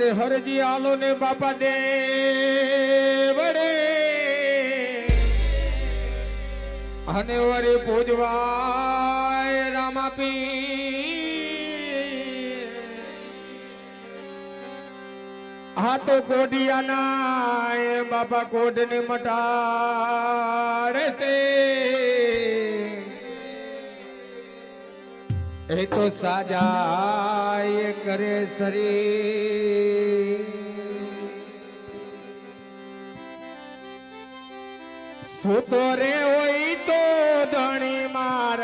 માટે હરજી આલો ને બાપા દે વડે અને વરે પૂજવાય રામાપી હા તો કોડિયાના એ બાપા કોડને મટાડે એ તો સાજા એ કરે શરી સૂતો રે હોય તો ધણી માર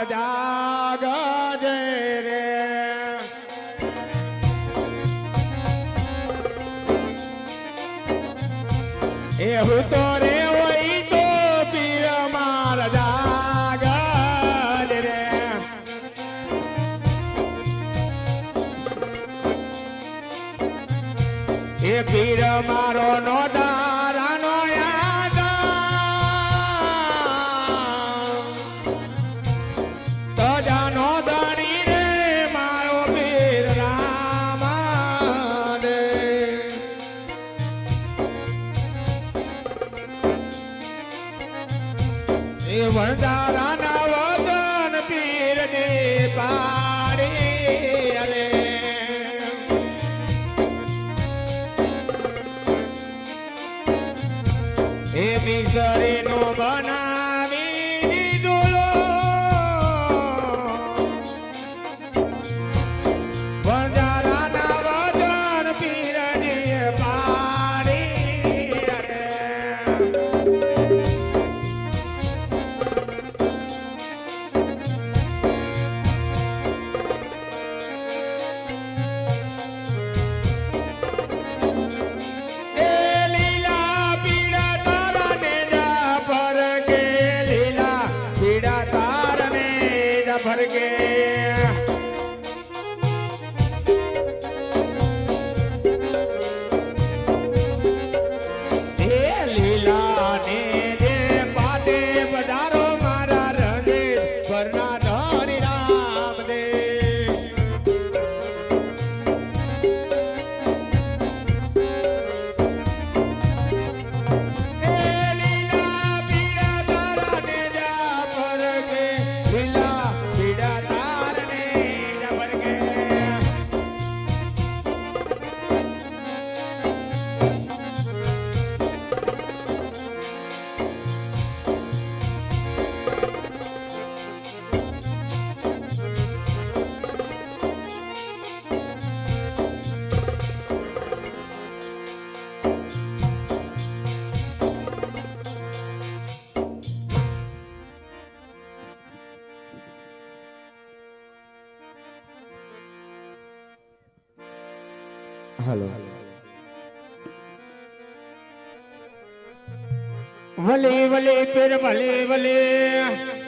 એ પીર મારો નો દારાનો યાદ તો જાનો દણી રે મારો પીર રામ રે એ વરદારાના વદન પીર ને પાડી જા ફરકે હાલો. વલે વલે પેર વલે વલે.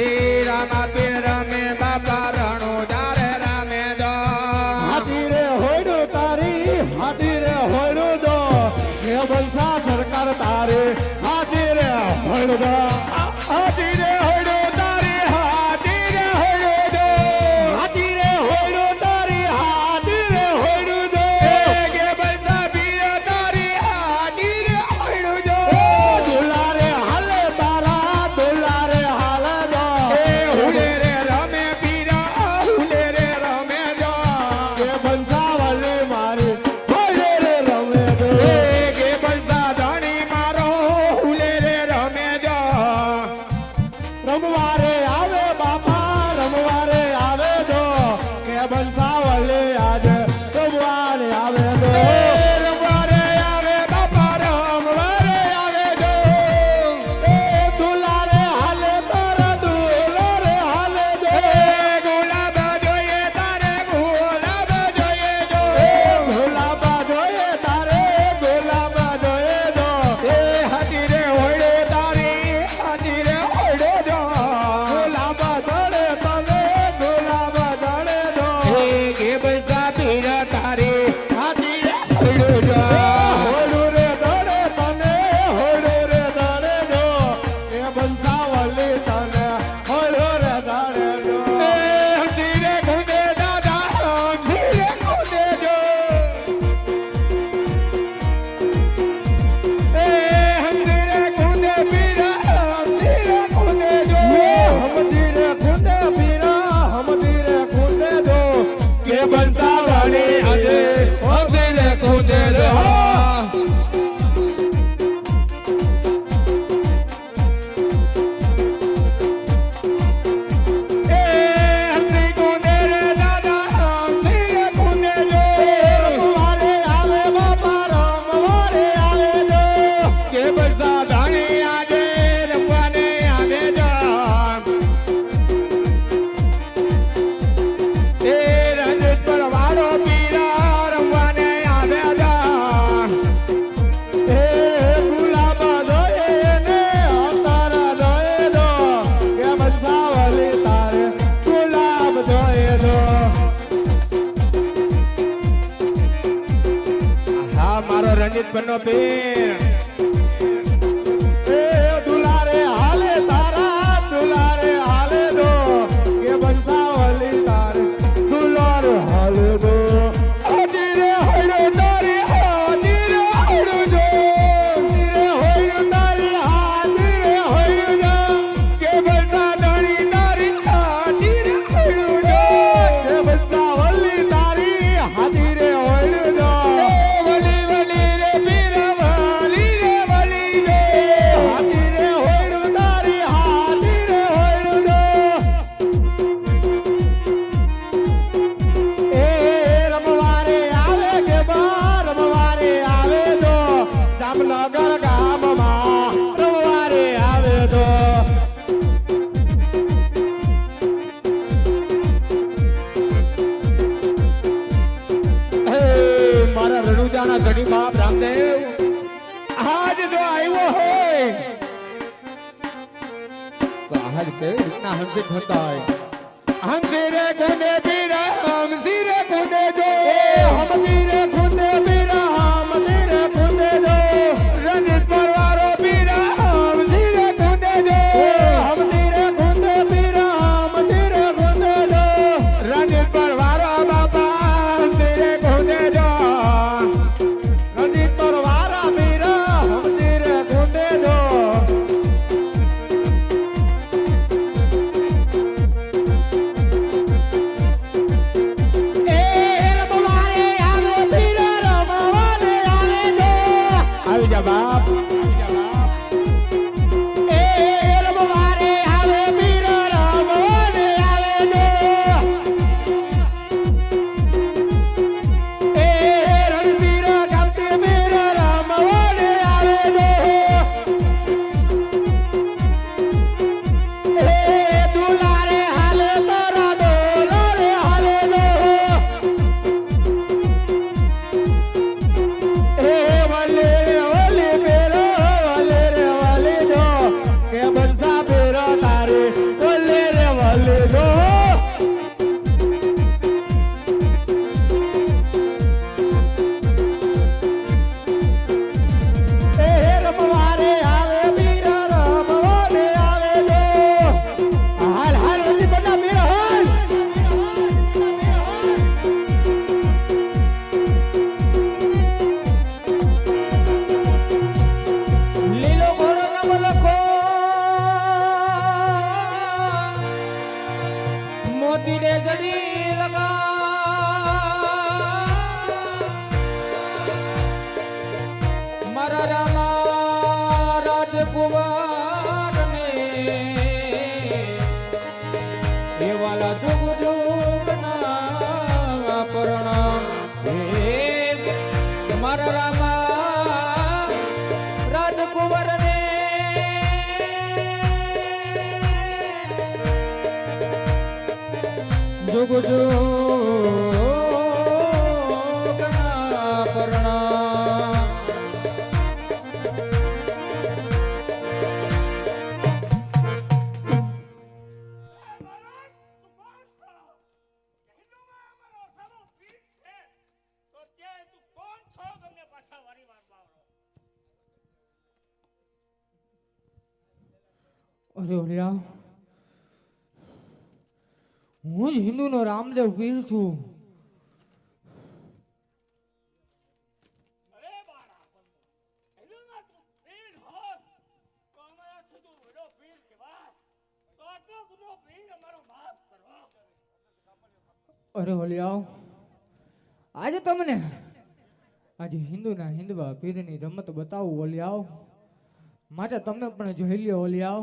Era na beira મજાના ધણી બાપ રામદેવ, આજ જો આવ્યો હોય, તો આજ કેવી રીતના હંસી થતા હંસી રે ગુને બી રે હંસી રે ગુને જો હમસી રે ઘડી લગા જુગ જુગના અરે ઓલિયા. હું જ હિન્દુનો રામદેવ વીર છું. અરે ઓલિયા આજે તમને આજે હિન્દુના હિન્દવા પીરની રમત બતાવું ઓલિયાઓ માટે તમને પણ જોઈ લ્યો ઓલિયાઓ